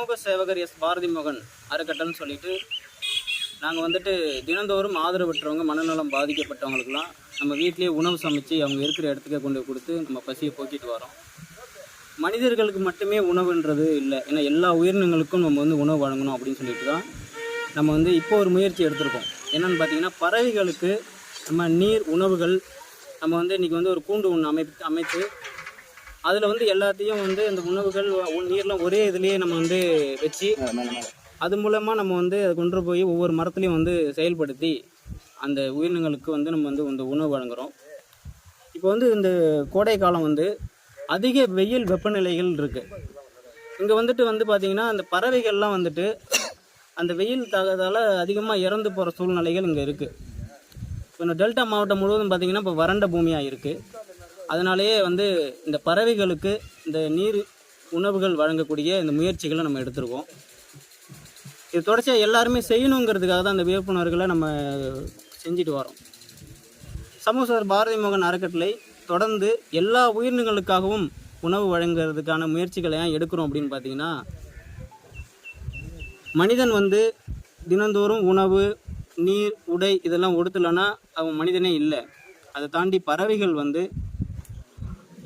சமூக சேவகர் எஸ் பாரதி மோகன் அறக்கட்டளைன்னு சொல்லிட்டு நாங்கள் வந்துட்டு தினந்தோறும் ஆதரவற்றவங்க மனநலம் பாதிக்கப்பட்டவங்களுக்குலாம் நம்ம வீட்டிலேயே உணவு சமைச்சு அவங்க இருக்கிற இடத்துக்கே கொண்டு கொடுத்து நம்ம பசியை போக்கிட்டு வரோம். மனிதர்களுக்கு மட்டுமே உணவுன்றது இல்லை. ஏன்னா எல்லா உயிரினங்களுக்கும் நம்ம வந்து உணவு வழங்கணும் அப்படின்னு சொல்லிட்டு தான் நம்ம வந்து இப்போ ஒரு முயற்சி எடுத்திருக்கோம். என்னென்னு பார்த்தீங்கன்னா பறவைகளுக்கு நம்ம நீர் உணவுகள் நம்ம வந்து இன்றைக்கி வந்து ஒரு கூண்டு ஒன்று அமைத்து அமைத்து அதில் வந்து எல்லாத்தையும் வந்து அந்த உணவுகள் நீர்லாம் ஒரே இதுலேயே நம்ம வந்து வச்சு அது மூலமாக நம்ம வந்து அதை கொண்டு போய் ஒவ்வொரு மரத்துலையும் வந்து செயல்படுத்தி அந்த உயிரினங்களுக்கு வந்து நம்ம வந்து இந்த உணவு வழங்குறோம். இப்போ வந்து இந்த கோடை காலம் வந்து அதிக வெயில் வெப்பநிலைகள் இருக்குது இங்கே வந்துட்டு வந்து பார்த்திங்கன்னா அந்த பறவைகள்லாம் வந்துட்டு அந்த வெயில் தாக்கத்தால் அதிகமாக இறந்து போகிற சூழ்நிலைகள் இங்கே இருக்குது இப்போ இந்த டெல்டா மாவட்டம் முழுவதும் பார்த்திங்கன்னா இப்போ வறண்ட பூமியாக இருக்குது அதனாலேயே வந்து இந்த பறவைகளுக்கு இந்த நீர் உணவுகள் வழங்கக்கூடிய இந்த முயற்சிகளை நம்ம எடுத்திருக்கோம். இது தொடர்ச்சியாக எல்லாருமே செய்யணுங்கிறதுக்காக தான் அந்த விழிப்புணர்வுகளை நம்ம செஞ்சுட்டு வரோம். சமூக பாரதி மோகன் அறக்கட்டளை தொடர்ந்து எல்லா உயிரினங்களுக்காகவும் உணவு வழங்குறதுக்கான முயற்சிகளை ஏன் எடுக்கிறோம் அப்படின்னு பார்த்தீங்கன்னா மனிதன் வந்து தினந்தோறும் உணவு நீர் உடை இதெல்லாம் கொடுத்துலன்னா அவன் மனிதனே இல்லை. அதை தாண்டி பறவைகள் வந்து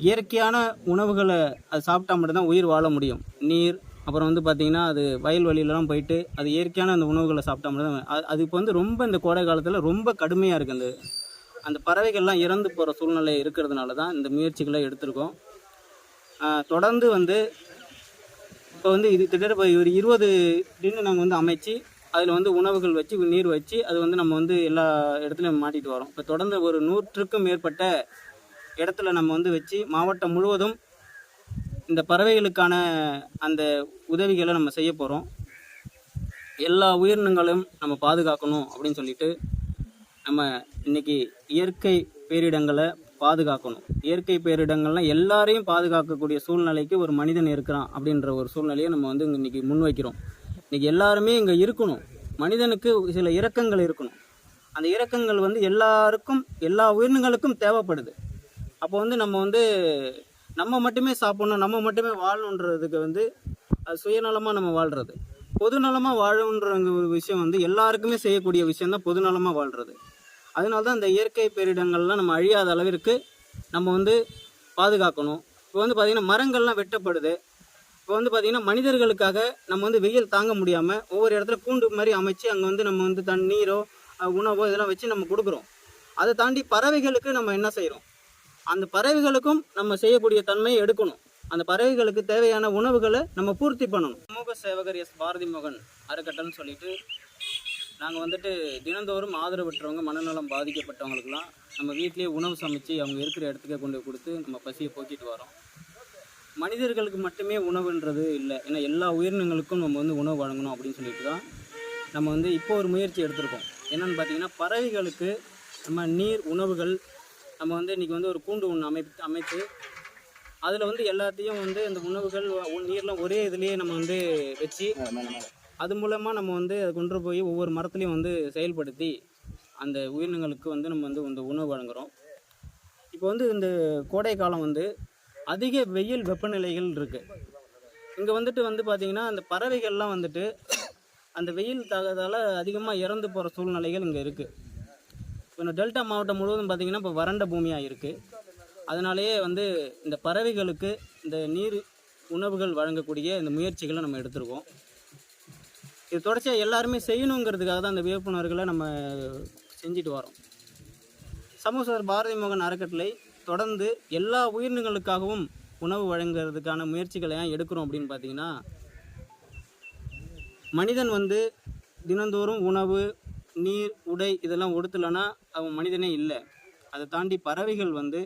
இயற்கையான உணவுகளை அது சாப்பிட்டா மட்டும்தான் உயிர் வாழ முடியும். நீர் அப்புறம் வந்து பார்த்திங்கன்னா அது வயல்வெளியிலலாம் போயிட்டு அது இயற்கையான அந்த உணவுகளை சாப்பிட்டா மட்டும்தான் அது அது இப்போ வந்து ரொம்ப இந்த கோடை காலத்தில் ரொம்ப கடுமையாக இருக்குது அந்த அந்த பறவைகள்லாம் இறந்து போகிற சூழ்நிலை இருக்கிறதுனால தான் இந்த முயற்சிகளை எடுத்திருக்கோம். தொடர்ந்து வந்து இப்போ வந்து இது கிட்டத்தட்ட இப்போ ஒரு இருபது டின்னு நாங்கள் வந்து அமைச்சு அதில் வந்து உணவுகள் வச்சு நீர் வச்சு அது வந்து நம்ம வந்து எல்லா இடத்துலையும் மாட்டிகிட்டு வரோம். இப்போ தொடர்ந்து ஒரு நூற்றுக்கும் மேற்பட்ட இடத்துல நம்ம வந்து வச்சு மாவட்டம் முழுவதும் இந்த பறவைகளுக்கான அந்த உதவிகளை நம்ம செய்ய போகிறோம் எல்லா உயிரினங்களும் நம்ம பாதுகாக்கணும் அப்படின்னு சொல்லிட்டு நம்ம இன்னைக்கு இயற்கை பேரிடங்களை பாதுகாக்கணும். இயற்கை பேரிடங்கள்லாம் எல்லாரையும் பாதுகாக்கக்கூடிய சூழ்நிலைக்கு ஒரு மனிதன் இருக்கிறான் அப்படின்ற ஒரு சூழ்நிலையை நம்ம வந்து இன்றைக்கி இன்னைக்கு முன்வைக்கிறோம். இன்னைக்கு எல்லாருமே இங்கே இருக்கணும். மனிதனுக்கு சில இறக்கங்கள் இருக்கணும். அந்த இறக்கங்கள் வந்து எல்லாருக்கும் எல்லா உயிரினங்களுக்கும் தேவைப்படுது. அப்போ வந்து நம்ம வந்து நம்ம மட்டுமே சாப்பிடணும் நம்ம மட்டுமே வாழணுன்றதுக்கு வந்து அது சுயநலமாக நம்ம வாழ்கிறது பொதுநலமாக வாழணுன்ற ஒரு விஷயம் வந்து எல்லாருக்குமே செய்யக்கூடிய விஷயம் தான் பொதுநலமாக வாழ்கிறது அதனால தான் இந்த இயற்கை பேரிடங்கள்லாம் நம்ம அழியாத அளவிற்கு நம்ம வந்து பாதுகாக்கணும். இப்போ வந்து பார்த்திங்கன்னா மரங்கள்லாம் வெட்டப்படுது. இப்போ வந்து பார்த்திங்கன்னா மனிதர்களுக்காக நம்ம வந்து வெயில் தாங்க முடியாமல் ஒவ்வொரு இடத்துல கூண்டு மாதிரி அமைச்சு அங்கே வந்து நம்ம வந்து தண்ணீரோ உணவோ இதெல்லாம் வச்சு நம்ம கொடுக்குறோம். அதை தாண்டி பறவைகளுக்கு நம்ம என்ன செய்கிறோம் அந்த பறவைகளுக்கும் நம்ம செய்யக்கூடிய தன்மையை எடுக்கணும். அந்த பறவைகளுக்கு தேவையான உணவுகளை நம்ம பூர்த்தி பண்ணணும். சமூக சேவகர் எஸ் பாரதி மோகன் அறக்கட்டளைன்னு சொல்லிட்டு நாங்கள் வந்துட்டு தினந்தோறும் ஆதரவற்றவங்க மனநலம் பாதிக்கப்பட்டவங்களுக்குலாம் நம்ம வீட்லேயே உணவு சமைச்சு அவங்க இருக்கிற இடத்துக்கே கொண்டு கொடுத்து நம்ம பசியை போக்கிட்டு வரோம். மனிதர்களுக்கு மட்டுமே உணவுன்றது இல்லை. ஏன்னா எல்லா உயிரினங்களுக்கும் நம்ம வந்து உணவு வழங்கணும் அப்படின்னு சொல்லிட்டு தான் நம்ம வந்து இப்போ ஒரு முயற்சி எடுத்திருக்கோம். என்னென்னு பார்த்தீங்கன்னா பறவைகளுக்கு நம்ம நீர் உணவுகள் நம்ம வந்து இன்றைக்கி வந்து ஒரு கூண்டு ஒன்று அமைத்து அமைத்து அதில் வந்து எல்லாத்தையும் வந்து அந்த உணவுகள் நீர்லாம் ஒரே இதுலேயே நம்ம வந்து வச்சு அது மூலமாக நம்ம வந்து அதை கொண்டு போய் ஒவ்வொரு மரத்துலையும் வந்து செயல்படுத்தி அந்த உயிரினங்களுக்கு வந்து நம்ம வந்து இந்த உணவு வழங்குறோம். இப்போ வந்து இந்த கோடை காலம் வந்து அதிக வெயில் வெப்பநிலைகள் இருக்குது இங்கே வந்துட்டு வந்து பார்த்திங்கன்னா அந்த பறவைகள்லாம் வந்துட்டு அந்த வெயில் தாக்கத்தால் அதிகமாக இறந்து போகிற சூழ்நிலைகள் இங்கே இருக்குது இந்த டெல்டா மாவட்டம் முழுவதும் பார்த்திங்கன்னா இப்போ வறண்ட பூமியாக இருக்குது அதனாலேயே வந்து இந்த பறவைகளுக்கு இந்த நீர் உணவுகள் வழங்கக்கூடிய இந்த முயற்சிகளை நம்ம எடுத்திருக்கோம். இது தொடர்ச்சியாக எல்லாருமே செய்யணுங்கிறதுக்காக தான் அந்த விழிப்புணர்வுகளை நம்ம செஞ்சுட்டு வரோம். சமூக பாரதி மோகன் அறக்கட்டளை தொடர்ந்து எல்லா உயிரினங்களுக்காகவும் உணவு வழங்குறதுக்கான முயற்சிகளை ஏன் எடுக்கிறோம் அப்படின்னு பார்த்தீங்கன்னா மனிதன் வந்து தினந்தோறும் உணவு நீர் உடை இதெல்லாம் உடுத்தலைன்னா அவன் மனிதனே இல்லை. அதை தாண்டி பறவைகள் வந்து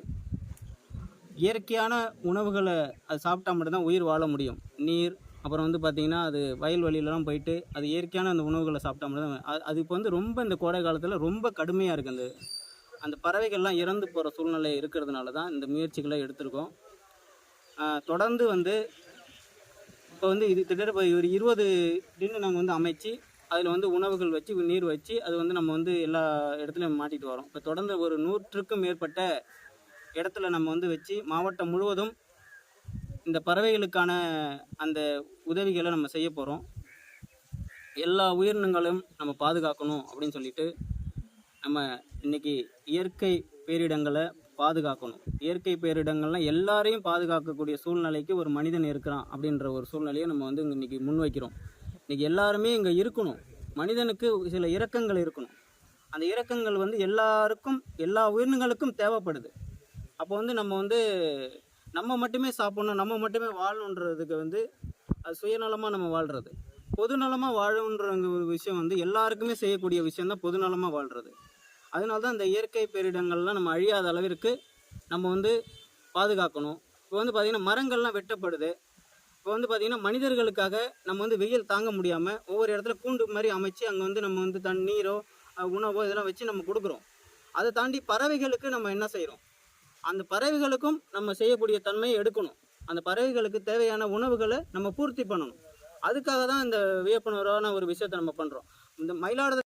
இயற்கையான உணவுகளை அது சாப்பிட்டா மட்டும்தான் உயிர் வாழ முடியும். நீர் அப்புறம் வந்து பார்த்திங்கன்னா அது வயல் வழியிலலாம் போயிட்டு அது இயற்கையான அந்த உணவுகளை சாப்பிட்டா மட்டும்தான் அது அது இப்போ வந்து ரொம்ப இந்த கோடை காலத்தில் ரொம்ப கடுமையாக இருக்குது அந்த அந்த பறவைகள்லாம் இறந்து போகிற சூழ்நிலை இருக்கிறதுனால தான் இந்த முயற்சிகளை எடுத்திருக்கோம். தொடர்ந்து வந்து இப்போ வந்து இது கிட்டத்தட்ட ஒரு இருபது டின்னு நாங்கள் வந்து அமைச்சு அதில் வந்து உணவுகள் வச்சு நீர் வச்சு அது வந்து நம்ம வந்து எல்லா இடத்துலையும் மாட்டிட்டு வரோம். இப்போ தொடர்ந்து ஒரு நூற்றுக்கும் மேற்பட்ட இடத்துல நம்ம வந்து வச்சு மாவட்டம் முழுவதும் இந்த பறவைகளுக்கான அந்த உதவிகளை நம்ம செய்ய போகிறோம் எல்லா உயிரினங்களும் நம்ம பாதுகாக்கணும் அப்படின்னு சொல்லிட்டு நம்ம இன்னைக்கு இயற்கை பேரிடங்களை பாதுகாக்கணும். இயற்கை பேரிடங்கள்லாம் எல்லாரையும் பாதுகாக்கக்கூடிய சூழ்நிலைக்கு ஒரு மனிதன் இருக்கிறான் அப்படின்ற ஒரு சூழ்நிலையை நம்ம வந்து இன்றைக்கி முன்வைக்கிறோம். இன்றைக்கி எல்லாருமே இங்கே இருக்கணும். மனிதனுக்கு சில இறக்கங்கள் இருக்கணும். அந்த இறக்கங்கள் வந்து எல்லாருக்கும் எல்லா உயிரினங்களுக்கும் தேவைப்படுது. அப்போ வந்து நம்ம வந்து நம்ம மட்டுமே சாப்பிடணும் நம்ம மட்டுமே வாழணுன்றதுக்கு வந்து அது சுயநலமாக நம்ம வாழ்கிறது பொதுநலமாக வாழணுன்ற ஒரு விஷயம் வந்து எல்லாருக்குமே செய்யக்கூடிய விஷயம் தான் பொதுநலமாக வாழ்கிறது அதனால தான் இந்த இயற்கை பேரிடங்கள்லாம் நம்ம அழியாத அளவிற்கு நம்ம வந்து பாதுகாக்கணும். இப்போ வந்து பார்த்திங்கன்னா மரங்கள்லாம் வெட்டப்படுது. இப்போ வந்து பார்த்திங்கன்னா மனிதர்களுக்காக நம்ம வந்து வெயில் தாங்க முடியாமல் ஒவ்வொரு இடத்துல கூண்டு மாதிரி அமைச்சு அங்கே வந்து நம்ம வந்து தண்ணீரோ உணவோ இதெல்லாம் வச்சு நம்ம கொடுக்குறோம். அதை தாண்டி பறவைகளுக்கு நம்ம என்ன செய்கிறோம் அந்த பறவைகளுக்கும் நம்ம செய்யக்கூடிய தன்மையை எடுக்கணும். அந்த பறவைகளுக்கு தேவையான உணவுகளை நம்ம பூர்த்தி பண்ணணும். அதுக்காக தான் இந்த வியப்புணர்வான ஒரு விஷயத்தை நம்ம பண்ணுறோம் இந்த மயிலாடுதுறை